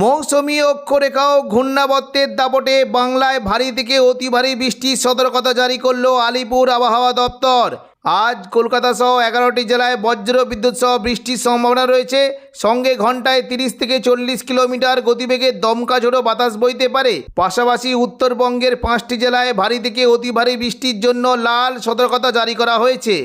মৌসুমি অক্ষরেখাও ঘূর্ণাবর্তের দাপটে বাংলায় ভারী থেকে অতি ভারী বৃষ্টির সতর্কতা জারি করল আলিপুর আবহাওয়া দপ্তর। আজ কলকাতা সহ এগারোটি জেলায় বজ্র বিদ্যুৎ সহ বৃষ্টির সম্ভাবনা রয়েছে। সঙ্গে ঘন্টায় তিরিশ থেকে চল্লিশ কিলোমিটার গতিবেগে দমকা ঝোড়ো বাতাস বইতে পারে। পাশাপাশি উত্তরবঙ্গের পাঁচটি জেলায় ভারী থেকে অতি ভারী বৃষ্টির জন্য লাল সতর্কতা জারি করা হয়েছে।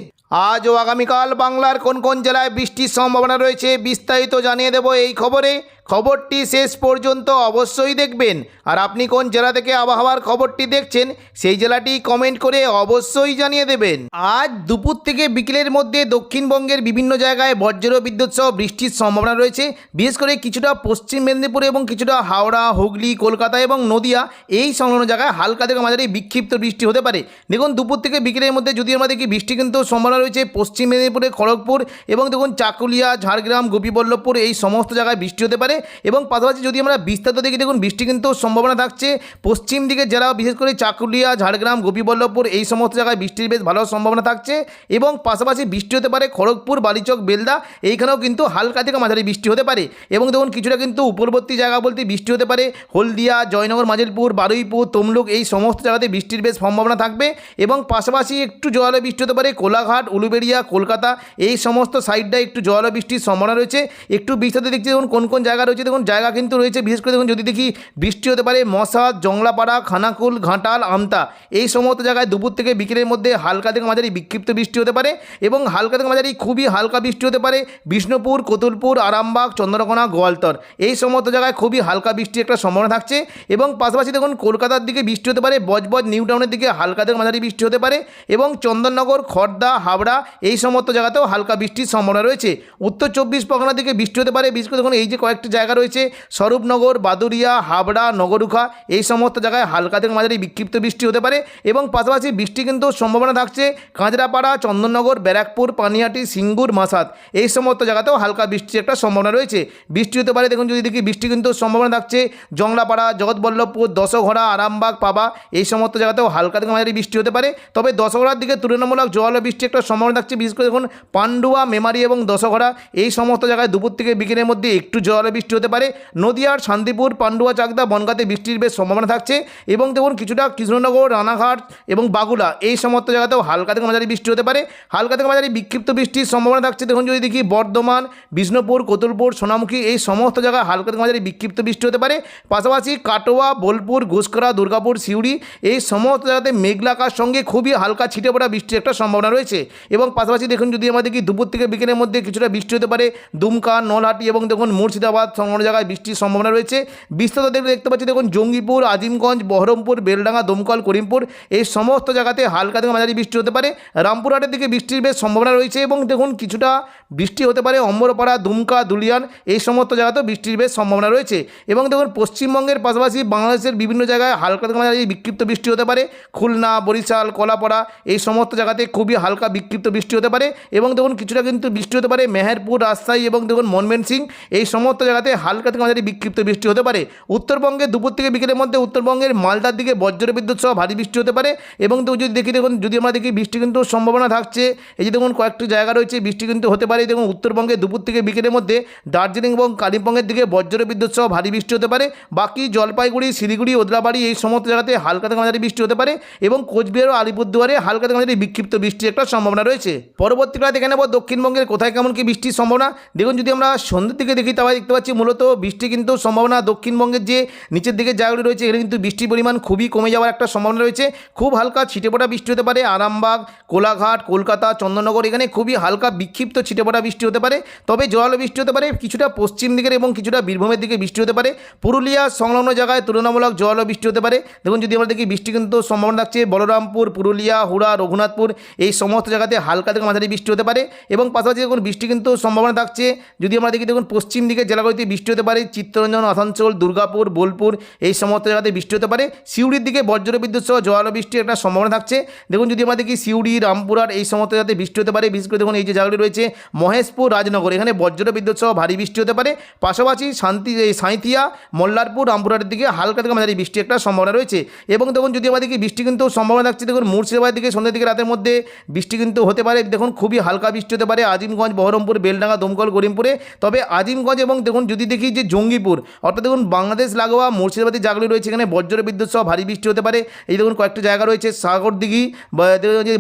আজ ও আগামীকাল বাংলার কোন কোন জেলায় বৃষ্টির সম্ভাবনা রয়েছে বিস্তারিত জানিয়ে দেব এই খবরে। খবরটি শেষ পর্যন্ত অবশ্যই দেখবেন। আর আপনি কোন জেলা থেকে আবহাওয়ার খবরটি দেখছেন, সেই জেলাটি কমেন্ট করে অবশ্যই জানিয়ে দেবেন। আজ দুপুর থেকে বিকেলের মধ্যে দক্ষিণবঙ্গের বিভিন্ন জায়গায় বজ্র বিদ্যুৎ সহ বৃষ্টির সম্ভাবনা রয়েছে। বিশেষ করে কিছুটা পশ্চিম মেদিনীপুর এবং কিছুটা হাওড়া, হুগলি, কলকাতা এবং নদিয়া এই সংলগ্ন জায়গায় হালকা থেকে মাঝারি বিক্ষিপ্ত বৃষ্টি হতে পারে। দেখুন, দুপুর থেকে বিকেলের মধ্যে যদি আমরা দেখি বৃষ্টি কিন্তু সম্ভাবনা রয়েছে পশ্চিম মেদিনীপুরে খড়গপুর এবং দেখুন, চাকুলিয়া, ঝাড়গ্রাম, গোপীবল্লভপুর এই সমস্ত জায়গায় বৃষ্টি হতে পারে। এবং পাশাপাশি যদি আমরা বিস্তারিত দেখি, দেখুন, বৃষ্টি কিন্তু সম্ভাবনা থাকছে। পশ্চিম দিকে জেলা বিশেষ করে চাকুলিয়া, ঝাড়গ্রাম, গোপীবল্লভপুর, এই সমস্ত জায়গায় বৃষ্টির বেশ ভালো সম্ভাবনা থাকছে এবং পাশাপাশি বৃষ্টি হতে পারে খড়গপুর, বালিচক, বেলদা, এইখানেও কিন্তু হালকা থেকে মাঝারি বৃষ্টি হতে পারে। এবং দেখুন, কিছুটা কিন্তু উপরবর্তী জায়গা বলতে বৃষ্টি হতে পারে, হলদিয়া, জয়নগর, মাজিলপুর, বারুইপুর, তমলুক, এই সমস্ত জায়গাতে বৃষ্টির বেশ সম্ভাবনা থাকবে। এবং পাশাপাশি একটু জোয়ালো বৃষ্টি হতে পারে, কোলাঘাট, উলুবেড়িয়া, কলকাতা, এই সমস্ত সাইডটায় একটু জোয়ালো বৃষ্টির সম্ভাবনা রয়েছে। একটু বৃষ্টিতে দেখছি, দেখুন, কোন কোন জায়গা রয়েছে, দেখুন, জায়গা কিন্তু রয়েছে, বিশেষ করে দেখুন, যদি দেখি বৃষ্টি হতে পারে মশাদ জংলাপাড়া, খানাকুল, ঘাটাল, আমতা, এই সমস্ত জায়গায় দুপুর থেকে বিকেলের মধ্যে হালকা থেকে মাঝারি বিক্ষিপ্ত বৃষ্টি হতে পারে এবং হালকা থেকে মাঝারি খুবই হালকা বৃষ্টি হতে পারে, বিষ্ণুপুর, কতুলপুর, আরামবাগ, চন্দ্রকোনা, গোয়ালতর। এই সমস্ত জায়গায় খুবই হালকা বৃষ্টির একটা সম্ভাবনা থাকছে এবং পাশাপাশি দেখুন, কলকাতার দিকে বৃষ্টি হতে পারে, বজবজ, নিউ টাউনের দিকে হালকা থেকে মাঝারি বৃষ্টি হতে পারে এবং চন্দননগর খড়দা হাবড়া, এই সমস্ত জায়গাতেও হালকা বৃষ্টির সম্ভাবনা রয়েছে। উত্তর চব্বিশ পরগনার দিকে বৃষ্টি হতে পারে, বিশেষ করে দেখুন, এই যে কয়েকটি জায়গা রয়েছে। স্বরূপনগর বাদুরিয়া হাবড়া, নগরুখা, এই সমস্ত জায়গায় হালকা থেকে মাঝারি বিক্ষিপ্ত বৃষ্টি হতে পারে এবং পাশাপাশি বৃষ্টি কিন্তু সম্ভাবনা থাকছে কাঁচরাপাড়া, চন্দননগর, ব্যারাকপুর, পানিহাটি, সিঙ্গুর, মাসাদ। এই সমস্ত জায়গাতেও হালকা বৃষ্টির একটা সম্ভাবনা রয়েছে। বৃষ্টি হতে পারে, দেখুন যদি দেখি, বৃষ্টি কিন্তু সম্ভাবনা থাকছে জংলাপাড়া, জগৎবল্লভপুর দশঘরা আরামবাগ, পাবা, এই সমস্ত জায়গাতেও হালকা থেকে মাঝারি বৃষ্টি হতে পারে। তবে দশঘরার দিকে তুলনামূলক জল বৃষ্টি একটা সম্ভাবনা থাকছে। বিশেষ করে দেখুন, পান্ডুয়া, মেমারি এবং দশঘরা এই সমস্ত জায়গায় দুপুর থেকে বিকেলের মধ্যে একটু জল বৃষ্টি হতে পারে। নদিয়ার শান্তিপুর, পান্ডুয়া, চাকদা, বনগাঁতে বৃষ্টির বেশ সম্ভাবনা থাকছে এবং দেখুন কিছুটা কৃষ্ণনগর, রানাঘাট এবং বাগুলা এই সমস্ত জায়গাতেও হালকা থেকে মাঝারি বৃষ্টি হতে পারে। হালকা থেকে মাঝারি বিক্ষিপ্ত বৃষ্টির সম্ভাবনা থাকছে। দেখুন যদি দেখি বর্ধমান, বিষ্ণুপুর, কতুলপুর, সোনামুখী এই সমস্ত জায়গায় হালকা থেকে মাঝারি বিক্ষিপ্ত বৃষ্টি হতে পারে। পাশাপাশি কাটোয়া, বোলপুর ঘুষকরা দুর্গাপুর, সিউড়ি এই সমস্ত জায়গাতে মেঘলাকার সঙ্গে খুবই হালকা ছিটে পড়া বৃষ্টির একটা সম্ভাবনা রয়েছে এবং পাশাপাশি দেখুন যদি আমরা দেখি দুপুর থেকে বিকেলের মধ্যে কিছুটা বৃষ্টি হতে পারে। দুমকা, নলহাটি এবং দেখুন মুর্শিদাবাদ সংলগ্ন জায়গায় বৃষ্টির সম্ভাবনা রয়েছে। বিস্তারিত দেখতে পাচ্ছি, দেখুন, জঙ্গিপুর, আজিমগঞ্জ, বহরমপুর, বেলডাঙ্গা, দমকল, করিমপুর, এই সমস্ত জায়গাতে হালকা থেকে মাঝারি বৃষ্টি হতে পারে। রামপুরহাটের দিকে বৃষ্টির বেশ সম্ভাবনা রয়েছে এবং দেখুন, কিছুটা বৃষ্টি হতে পারে। অম্বরপাড়া দুমকা, দুলিয়ান, এই সমস্ত জায়গাতেও বৃষ্টির বেশ সম্ভাবনা রয়েছে। এবং দেখুন, পশ্চিমবঙ্গের পাশাপাশি বাংলাদেশের বিভিন্ন জায়গায় হালকা থেকে মাঝারি বিক্ষিপ্ত বৃষ্টি হতে পারে। খুলনা, বরিশাল, কলাপাড়া, এই সমস্ত জায়গাতে খুবই হালকা বিক্ষিপ্ত বৃষ্টি হতে পারে। এবং দেখুন, কিছুটা কিন্তু বৃষ্টি হতে পারে। মেহেরপুর, রাজশাহী এবং দেখুন মনমেন সিং এই সমস্ত জায়গাতে হালকা থেকে মাঝারি বিক্ষিপ্ত বৃষ্টি হতে পারে। উত্তরবঙ্গে দুপুর থেকে বিকেলের মধ্যে উত্তরবঙ্গের মালদার দিকে বজ্র বিদ্যুৎ সহ ভারী বৃষ্টি হতে পারে এবং তো যদি দেখি দেখুন, যদি আমরা দেখি বৃষ্টি কিন্তু সম্ভাবনা থাকছে। এই যে দেখুন, কয়েকটি জায়গা রয়েছে, বৃষ্টি কিন্তু হতে পারে। দেখুন, উত্তরবঙ্গে দুপুর থেকে বিকেলের মধ্যে দার্জিলিং এবং কালিম্পংয়ের দিকে বজ্র বিদ্যুৎ সহ ভারী বৃষ্টি হতে পারে। বাকি জলপাইগুড়ি, শিলিগুড়ি, ওদলাবাড়ি এই সমস্ত জায়গাতে হালকা থেকে মাঝারি বৃষ্টি হতে পারে এবং কোচবিহার ও আলিপুরদুয়ারে হালকা থেকে মাঝারি বিক্ষিপ্ত বৃষ্টির একটা সম্ভাবনা রয়েছে। পরবর্তীকালে দেখে নেব দক্ষিণবঙ্গের কোথায় কেমন কি বৃষ্টির সম্ভাবনা। দেখুন, যদি আমরা সন্ধ্যের দিকে দেখি, তাহলে দেখতে পাচ্ছি মূলত বৃষ্টি কিন্তু সম্ভাবনা দক্ষিণবঙ্গের যে নিচের দিকে জায়গাগুলি রয়েছে, এখানে কিন্তু বৃষ্টির পরিমাণ খুবই কমে যাওয়ার একটা সম্ভাবনা রয়েছে। খুব হালকা ছিটেপোটা বৃষ্টি হতে পারে, আরামবাগ, কোলাঘাট, কলকাতা, চন্দননগর, এখানে খুবই হালকা বিক্ষিপ্ত ছিটেপোটা বৃষ্টি হতে পারে। তবে জল বৃষ্টি হতে পারে, কিছুটা পশ্চিম দিকের এবং কিছুটা বীরভূমের দিকে বৃষ্টি হতে পারে। পুরুলিয়া সংলগ্ন জায়গায় তুলনামূলক জল বৃষ্টি হতে পারে। দেখুন, যদি আমরা দেখি, বৃষ্টি কিন্তু সম্ভাবনা থাকছে বলরামপুর, পুরুলিয়া, হুড়া, রঘুনাথপুর, এই সমস্ত জায়গাতে হালকা থেকে মাঝারি বৃষ্টি হতে পারে। এবং পাশাপাশি দেখুন, বৃষ্টি কিন্তু সম্ভাবনা থাকছে। যদি আমরা দেখি, দেখুন, পশ্চিম দিকে জেলাগুলিতে বৃষ্টি হতে পারে, চিত্তরঞ্জন, আসানসোল, দুর্গাপুর, বোলপুর, এই সমস্ত জায়গাতে বৃষ্টি হতে পারে। সিউড়ির দিকে বজ্র বিদ্যুৎ সহ জোয়ালো বৃষ্টির একটা সম্ভাবনা থাকছে। দেখুন, যদি আমরা দেখি সিউড়ি, রামপুরহাট, এই সমস্ত জায়গাতে বৃষ্টি হতে পারে। বিশেষ করে দেখুন, এই যে জায়গাটি রয়েছে, মহেশপুর, রাজনগর, এখানে বজ্র বিদ্যুৎ সহ ভারী বৃষ্টি হতে পারে। পাশাপাশি শান্তি সাঁইথিয়া, মল্লারপুর, রামপুরহাটের দিকে হালকা থেকে মাঝারি বৃষ্টি একটা সম্ভাবনা রয়েছে। এবং দেখুন, যদি আমরা দেখি বৃষ্টি কিন্তু সম্ভাবনা থাকছে, দেখুন, মুর্শিদাবাদের দিকে, সন্ধ্যের দিকে, রাতের মধ্যে বৃষ্টি কিন্তু হতে পারে। দেখুন, খুবই হালকা বৃষ্টি হতে পারে আজিমগঞ্জ, বহরমপুর, বেলডাঙ্গা, দমকল, করিমপুরে। তবে আজিমগঞ্জ এবং দেখুন যদি দেখি যে জঙ্গিপুর, অর্থাৎ দেখুন, বাংলাদেশ, লাগোয়া, মুর্শিদাবাদী জাগলি রয়েছে এখানে বজ্র বিদ্যুৎ সহ ভারী বৃষ্টি হতে পারে। এই দেখুন, কয়েকটা জায়গা রয়েছে, সাগরদিঘি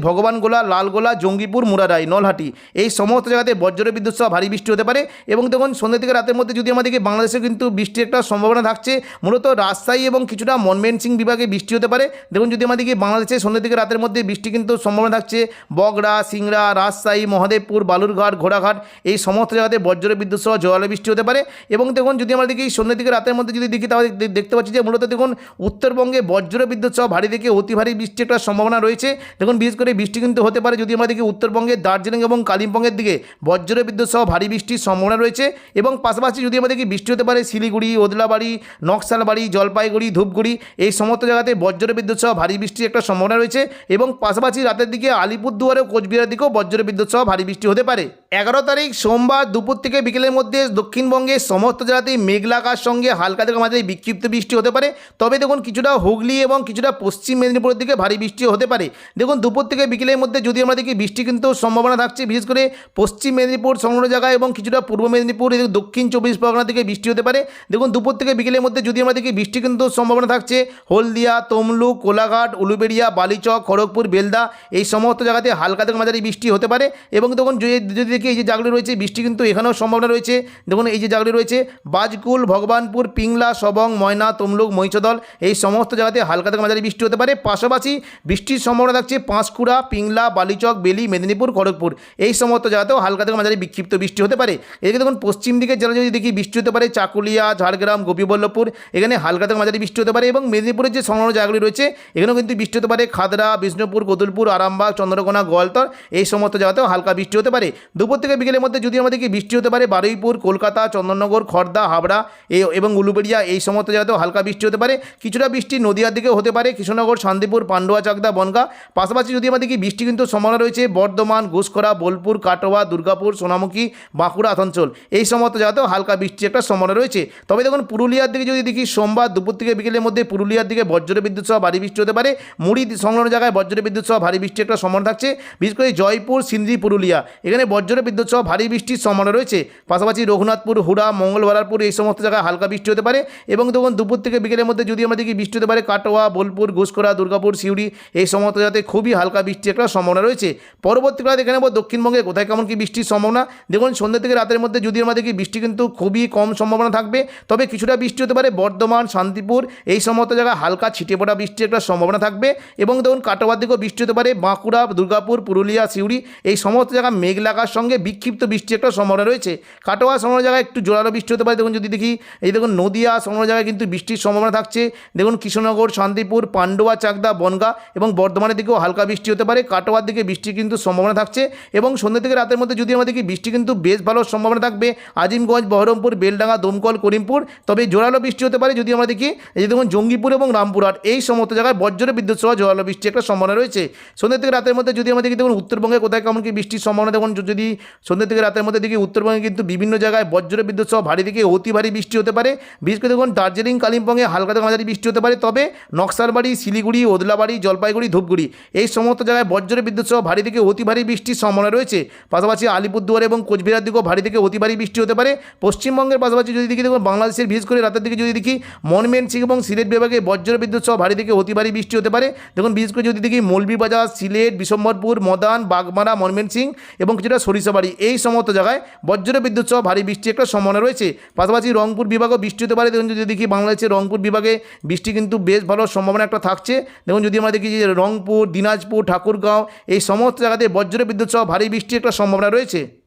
ভগবানগোলা, লালগোলা, জঙ্গিপুর, মুরারাই, নলহাটি। এই সমস্ত জায়গাতে বজ্র বিদ্যুৎ সহ ভারী বৃষ্টি হতে পারে এবং দেখুন, সন্ধ্যা থেকে রাতের মধ্যে যদি আমাদেরকে বাংলাদেশে কিন্তু বৃষ্টির একটা সম্ভাবনা থাকছে, মূলত রাজশাহী এবং কিছুটা মনমেন সিং বিভাগে বৃষ্টি হতে পারে। দেখুন, যদি আমাদেরকে বাংলাদেশে সন্ধ্যা থেকে রাতের মধ্যে বৃষ্টি কিন্তু সম্ভাবনা থাকছে, বগড়া, সিংড়া, রাজশাহী, মহাদেবপুর, বালুরঘাট, ঘোড়াঘাট, এই সমস্ত জায়গাতে বজ্র বিদ্যুৎ সহ জোয়ালো বৃষ্টি হতে পারে। এবং দেখুন যদি আমরা দেখি সন্ধ্যা দিকে রাতের মধ্যে যদি দেখি, তাহলে দেখতে পাচ্ছি যে মূলত দেখুন উত্তরবঙ্গে বজ্র বিদ্যুৎ সহ ভারী থেকে অতি ভারী বৃষ্টি একটা সম্ভাবনা রয়েছে। দেখুন বিশেষ করে বৃষ্টি কিন্তু হতে পারে যদি আমরা দেখি উত্তরবঙ্গে দার্জিলিং এবং কালিম্পংয়ের দিকে বজ্র বিদ্যুৎ সহ ভারী বৃষ্টির সম্ভাবনা রয়েছে এবং পাশাপাশি যদি আমরা দেখি বৃষ্টি হতে পারে শিলিগুড়ি, ওদলাবাড়ি, নকশালবাড়ি, জলপাইগুড়ি, ধূপগুড়ি, এই সমস্ত জায়গাতে বজ্র বিদ্যুৎ সহ ভারী বৃষ্টির একটা সম্ভাবনা রয়েছে এবং পাশাপাশি রাতের দিকে আলিপুরদুয়ার ও কোচবিহারের দিকেও বজ্র বিদ্যুৎ সহ ভারী বৃষ্টি হতে পারে। এগারো তারিখ সোমবার দুপুর থেকে বিকেলের মধ্যে দক্ষিণবঙ্গের সমস্ত জেলাতেই মেঘলাকার সঙ্গে হালকা থেকে মাঝারি বিক্ষিপ্ত বৃষ্টি হতে পারে। তবে দেখুন, কিছুটা হুগলি এবং কিছুটা পশ্চিম মেদিনীপুরের দিকে ভারী বৃষ্টি হতে পারে। দেখুন, দুপুর থেকে বিকেলের মধ্যে যদি আমরা দেখি, বৃষ্টি কিন্তু সম্ভাবনা থাকছে, বিশেষ করে পশ্চিম মেদিনীপুর সংলগ্ন জায়গায় এবং কিছুটা পূর্ব মেদিনীপুর দক্ষিণ চব্বিশ পরগনা থেকে বৃষ্টি হতে পারে। দেখুন, দুপুর থেকে বিকেলের মধ্যে যদি আমরা দেখি, বৃষ্টি কিন্তু সম্ভাবনা থাকছে। হলদিয়া, তমলুক, কোলাঘাট, উলুবেড়িয়া, বালিচক, খড়গপুর, বেলদা, এই সমস্ত জায়গাতে হালকা থেকে মাঝারি বৃষ্টি হতে পারে। এবং দেখুন যদি দেখি, এই যে জাগলি রয়েছে, বৃষ্টি কিন্তু এখানেও সম্ভাবনা রয়েছে। দেখুন, এই যে জাগলি রয়েছে বাজকুল, ভগবানপুর, পিংলা, সবং, ময়না, তমলুক, মহিষদল, এই সমস্ত জায়গাতে হালকা থেকে মাঝারি বৃষ্টি হতে পারে। পাশাপাশি বৃষ্টির সম্ভাবনা থাকছে পাঁশকুড়া, পিংলা, বালিচক, বেলি, মেদিনীপুর, খড়গপুর। এই সমস্ত জায়গাতেও হালকা থেকে মাঝারি বিক্ষিপ্ত বৃষ্টি হতে পারে। এদিকে দেখুন, পশ্চিম দিকে জেলা যদি দেখি বৃষ্টি হতে পারে, চাকুলিয়া, ঝাড়গ্রাম, গোপীবল্লভপুর, এখানে হালকা থেকে মাঝারি বৃষ্টি হতে পারে এবং মেদিনীপুরের যে সংলগ্ন জায়গাগুলি রয়েছে, এখানেও কিন্তু বৃষ্টি হতে পারে। খাদরা, বিষ্ণুপুর, কতুলপুর, আরামবাগ, চন্দ্রকোনা, গোয়ালতর, এই সমস্ত জায়গাতেও হালকা বৃষ্টি হতে পারে। দুপুর থেকে বিকেলের মধ্যে যদি আমাদেরকে বৃষ্টি হতে পারে, বারুইপুর, কলকাতা চন্দননগর খড়দা হাবড়া এই এবং উলুবেড়িয়া এই সমস্ত জায়গাতেও হালকা বৃষ্টি হতে পারে। কিছুটা বৃষ্টি নদীয়ার দিকেও হতে পারে। কৃষ্ণনগর, শান্তিপুর, পান্ডুয়া, চাকদা, বনগা। পাশাপাশি যদি আমাদেরকে বৃষ্টি কিন্তু সম্ভাবনা রয়েছে, বর্ধমান, ঘুষখরা, বোলপুর, কাটোয়া, দুর্গাপুর, সোনামুখী, বাঁকুড়া, আসানসোল, এই সমস্ত জায়গাতেও হালকা বৃষ্টির একটা সম্ভাবনা রয়েছে। তবে দেখুন, পুরুলিয়ার দিকে যদি দেখি, সোমবার দুপুর থেকে বিকেলের মধ্যে পুরুলিয়ার দিকে বজ্র বিদ্যুৎ সহ ভারী বৃষ্টি হতে পারে। মুড়ি সংলগ্ন জায়গায় বজ্র বিদ্যুৎ সহ ভারী বৃষ্টির একটা সম্ভাবনা থাকছে। বিশেষ করে জয়পুর সিন্দ্রি পুরুলিয়া, এখানে বজ্র বিদ্যুৎ সহ ভারী বৃষ্টির সম্ভাবনা রয়েছে। পাশাপাশি রঘুনাথপুর, হুড়া মঙ্গলবারারপুর এই সমস্ত জায়গায় হালকা বৃষ্টি হতে পারে এবং দেখুন দুপুর থেকে বিকেলের মধ্যে যদি আমরা দেখি বৃষ্টি হতে পারে কাটোয়া, বোলপুর ঘুষকরা দুর্গাপুর, সিউড়ি, এই সমস্ত জায়গাতে খুবই হালকা বৃষ্টির একটা সম্ভাবনা রয়েছে। পরবর্তীকালে দেখে নেব দক্ষিণবঙ্গে কোথায় কেমন কি বৃষ্টির সম্ভাবনা। দেখুন সন্ধ্যা থেকে রাতের মধ্যে যদি আমরা দেখি বৃষ্টি কিন্তু খুবই কম সম্ভাবনা থাকবে। তবে কিছুটা বৃষ্টি হতে পারে বর্ধমান, শান্তিপুর, এই সমস্ত জায়গায় হালকা ছিটে পড়া বৃষ্টির একটা সম্ভাবনা থাকবে। এবং দেখুন কাটোয়ার দিকেও বৃষ্টি হতে পারে। বাঁকুড়া, দুর্গাপুর, পুরুলিয়া, সিউড়ি, এই সমস্ত জায়গায় মেঘ লাগার সঙ্গে বিক্ষিপ্ত বৃষ্টির একটা সম্ভাবনা রয়েছে। কাটোয়া সমস্ত জায়গায় একটু জোরালো বৃষ্টি হতে পারে। দেখুন যদি দেখি, এই দেখুন নদিয়া সমস্ত জায়গায় কিন্তু বৃষ্টির সম্ভাবনা থাকছে। দেখুন কৃষ্ণনগর শান্তিপুর, পান্ডুয়া, চাকদা, বনগা এবং বর্ধমানের দিকেও হালকা বৃষ্টি হতে পারে। কাটোয়ার দিকে বৃষ্টি কিন্তু সম্ভাবনা থাকছে এবং সন্ধ্যা থেকে রাতের মধ্যে যদি আমরা দেখি, বৃষ্টি কিন্তু বেশ ভালো সম্ভাবনা থাকবে। আজিমগঞ্জ, বহরমপুর, বেলডাঙ্গা, দমকল, করিমপুর, তবে জোরালো বৃষ্টি হতে পারে যদি আমরা দেখি, এই দেখুন জঙ্গিপুর এবং রামপুরহাট, এই সমস্ত জায়গায় বজ্র বিদ্যুৎ সহ জোরালো বৃষ্টি একটা সম্ভাবনা রয়েছে। সন্ধ্যা থেকে রাতের মধ্যে যদি আমরা দেখি, দেখুন উত্তরবঙ্গে কোথায় কেমন কি বৃষ্টির সম্ভাবনা, দেখুন যদি সন্ধ্যা থেকে রাতের মধ্যে দেখি, উত্তরবঙ্গে কিন্তু বিভিন্ন জায়গায় বজ্র বিদ্যুৎ সহ ভারী থেকে অতি ভারী বৃষ্টি হতে পারে। বিশেষ করে দেখুন, দার্জিলিং, কালিম্পংয়ে হালকা থেকে মাঝারি বৃষ্টি হতে পারে। তবে নকশালবাড়ি শিলিগুড়ি, ওদলাবাড়ি, জলপাইগুড়ি, ধূপগুড়ি, এই সমস্ত জায়গায় বজ্র বিদ্যুৎ সহ ভারী থেকে অতি ভারী বৃষ্টির সম্ভাবনা রয়েছে। পাশাপাশি আলিপুরদুয়ার এবং কোচবিহার দিকেও ভারী থেকে অতি ভারী বৃষ্টি হতে পারে। পশ্চিমবঙ্গের পাশাপাশি যদি দেখি, দেখুন, বাংলাদেশের বিশেষ করে রাতের দিকে যদি দেখি, মনমেন সিং এবং সিলেট বিভাগে বজ্র বিদ্যুৎ সহ ভারী থেকে অতি ভারী বৃষ্টি হতে পারে। দেখুন, বিশেষ করে যদি দেখি মৌলভীবাজার সিলেট, বিশম্বরপুর, মদান, বাগমারা, মনমেন সিং এবং কিছুটা সরিষাবাড়ি, এই সমস্ত জায়গায় বজ্র বিদ্যুৎ সহ ভারী বৃষ্টি একটা সম্ভাবনা রয়েছে। পাশাপাশি রংপুর বিভাগও বৃষ্টি হতে পারে। দেখুন, যদি দেখি বাংলাদেশের রংপুর বিভাগে বৃষ্টি কিন্তু বেশ ভালো সম্ভাবনা একটা থাকছে। দেখুন, যদি আমরা দেখি যে রংপুর, দিনাজপুর, ঠাকুরগাঁও এই সমস্ত জায়গাতে বজ্র বিদ্যুৎ সহ ভারী বৃষ্টির একটা সম্ভাবনা রয়েছে।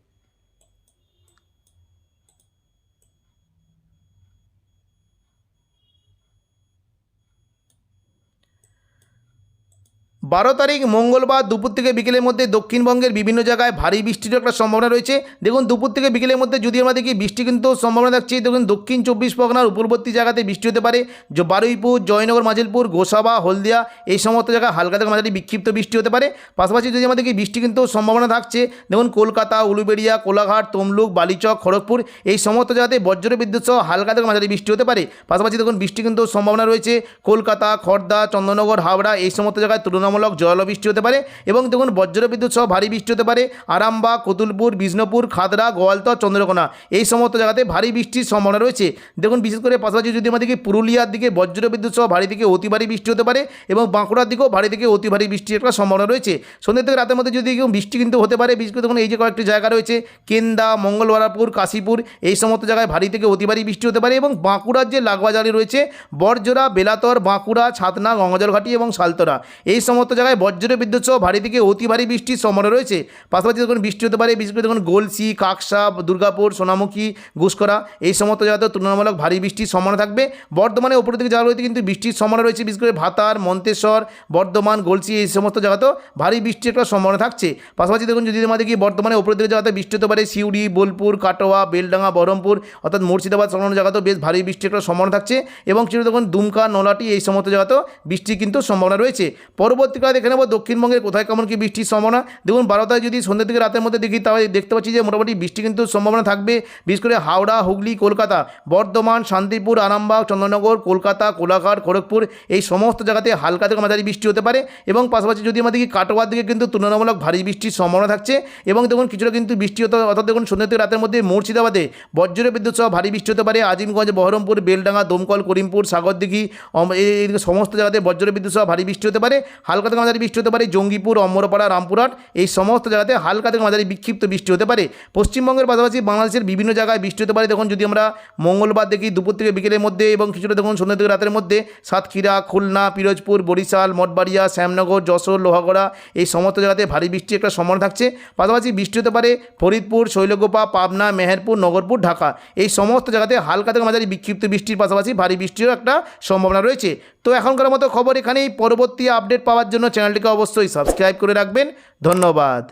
বারো তারিখ মঙ্গলবার দুপুর থেকে বিকেলের মধ্যে দক্ষিণবঙ্গের বিভিন্ন জায়গায় ভারী বৃষ্টির একটা সম্ভাবনা রয়েছে। দেখুন, দুপুর থেকে বিকেলের মধ্যে যদি আমরা দেখি, বৃষ্টি কিন্তু সম্ভাবনা থাকছে। দেখুন, দক্ষিণ চব্বিশ পরগনার উপরবর্তী জায়গাতে বৃষ্টি হতে পারে। বারুইপুর, জয়নগর, মাজিলপুর, গোসাবা, হলদিয়া এই সমস্ত জায়গায় হালকা থেকে মাঝারি বিক্ষিপ্ত বৃষ্টি হতে পারে। পাশাপাশি যদি আমরা দেখি, বৃষ্টি কিন্তু সম্ভাবনা থাকছে। দেখুন, কলকাতা, উলুবেড়িয়া, কোলাঘাট, তমলুক, বালিচক, খড়গপুর এই সমস্ত জায়গাতে বজ্র বিদ্যুৎ সহ হালকা থেকে মাঝারি বৃষ্টি হতে পারে। পাশাপাশি দেখুন, বৃষ্টি কিন্তু সম্ভাবনা রয়েছে। কলকাতা খড়দা চন্দননগর হাওড়া এই সমস্ত জায়গায় তুলনামূলক জল বৃষ্টি হতে পারে এবং দেখুন বজ্রবিদ্যুৎ সহ ভারী বৃষ্টি হতে পারে। আরামবাগ, কতুলপুর, বিষ্ণুপুর, খাদরা, গোয়ালতর, চন্দ্রকোনা এই সমস্ত জায়গাতে ভারী বৃষ্টির সম্ভাবনা রয়েছে। দেখুন বিশেষ করে পাশাপাশি যদি আমাদেরকে পুরুলিয়ার দিকে বজ্রবিদ্যুৎ সহ ভারী থেকে অতি ভারী বৃষ্টি হতে পারে এবং বাঁকুড়ার দিকেও ভারী থেকে অতি ভারী বৃষ্টির একটা সম্ভাবনা রয়েছে। সন্ধ্যে থেকে রাতের মধ্যে যদি বৃষ্টি কিন্তু হতে পারে, বিশেষ করে দেখুন এই যে কয়েকটি জায়গা রয়েছে, কেন্দা, মঙ্গলবারাপুর, কাশীপুর, এই সমস্ত জায়গায় ভারী থেকে অতি ভারী বৃষ্টি হতে পারে এবং বাঁকুড়ার যে লাগোয়াজারি রয়েছে বরজোড়া বেলাতর, বাঁকুড়া, ছাতনা গঙ্গাজলঘাটি এবং সালতরা এই সমস্ত জায়গায় বজ্র বিদ্যুৎ সহ ভারী থেকে অতি ভারী বৃষ্টির সম্ভাবনা রয়েছে। পাশাপাশি দেখুন, বৃষ্টি হতে পারে, বিশেষ করে দেখুন, গোলসি কাকসা দুর্গাপুর, সোনামুখী ঘুষকরা এই সমস্ত জায়গাতে তুলনামূলক ভারী বৃষ্টির সম্ভাবনা থাকবে। বর্ধমানে উপরের দিকে জায়গা রয়েছে কিন্তু বৃষ্টির সম্ভাবনা রয়েছে, বিশেষ করে ভাতার, মন্তেশ্বর, বর্ধমান, গলসি, এই সমস্ত জায়গাতেও ভারী বৃষ্টির একটা সম্ভাবনা থাকছে। পাশাপাশি দেখুন, যদি আমাদের কি বর্ধমানে উপরের দিকে জায়গাতে বৃষ্টি হতে পারে, সিউড়ি, বোলপুর, কাটোয়া, বেলডাঙ্গা, বহরমপুর, অর্থাৎ মুর্শিদাবাদ সংলগ্ন জায়গাতেও বেশ ভারী বৃষ্টির একটা সম্ভাবনা থাকছে। এবং কিছু দেখুন, দুমকা, নোলাটি, এই সমস্ত জায়গাতেও বৃষ্টির কিন্তু সম্ভাবনা রয়েছে। পরবর্তীকালে দেখে নেব, দক্ষিণবঙ্গের কোথায় কেমন কি বৃষ্টির সম্ভাবনা। দেখুন বারোটায় যদি সন্ধ্যের থেকে রাতের মধ্যে দেখি, তাহলে দেখতে পাচ্ছি যে মোটামুটি বৃষ্টি কিন্তু সম্ভাবনা থাকবে, বিশেষ করে হাওড়া, হুগলি, কলকাতা, বর্ধমান, শান্তিপুর, আরামবাগ, চন্দ্রনগর, কলকাতা, কোলাঘাট, খড়গপুর, এই সমস্ত জায়গাতে হালকা থেকে মাঝারি বৃষ্টি হতে পারে। এবং পাশাপাশি যদি আমাদের কি কাটোয়ার দিকে কিন্তু তুলনামূলক ভারী বৃষ্টির সম্ভাবনা থাকছে। এবং দেখুন, কিছুটা কিন্তু বৃষ্টি হতে অর্থাৎ দেখুন, সন্ধ্যে থেকে রাতের মধ্যে মুর্শিদাবাদে বজ্র বিদ্যুৎ সহ ভারী বৃষ্টি হতে পারে। আজিমগঞ্জ, বহরমপুর, বেলডাঙ্গা, দমকল, করিমপুর, সাগরদিঘি এই সমস্ত জায়গাতে বজ্র বিদ্যুৎ সহ ভারী বৃষ্টি হতে পারে। হালকা থেকে মাঝারি বৃষ্টি হতে পারে, জঙ্গিপুর অমরপাড়া রামপুরহাট, এই সমস্ত জায়গাতে হালকা থেকে মাঝারি বিক্ষিপ্ত বৃষ্টি হতে পারে। পশ্চিমবঙ্গের পাশাপাশি বাংলাদেশের বিভিন্ন জায়গায় বৃষ্টি হতে পারে। দেখুন, যদি আমরা মঙ্গলবার দেখি, দুপুর থেকে বিকেলের মধ্যে এবং কিছুটা দেখুন, সন্ধ্যা থেকে রাতের মধ্যে সাতক্ষীরা, খুলনা, পিরোজপুর, বরিশাল, মঠবাড়িয়া, শ্যামনগর, যশোর, লোহাগড়া, এই সমস্ত জায়গাতে ভারী বৃষ্টি একটা সম্ভাবনা থাকছে। পাশাপাশি বৃষ্টি হতে পারে ফরিদপুর শৈলগোপা পাবনা, মেহেরপুর, নগরপুর, ঢাকা। এই সমস্ত জায়গাতে হালকা থেকে মাঝারি বিক্ষিপ্ত বৃষ্টির পাশাপাশি ভারী বৃষ্টিরও একটা সম্ভাবনা রয়েছে। তো এখনকার মতো খবর এখানেই। পরবর্তী আপডেট পাওয়ার জন্য চ্যানেলটিকে অবশ্যই সাবস্ক্রাইব করে রাখবেন। ধন্যবাদ।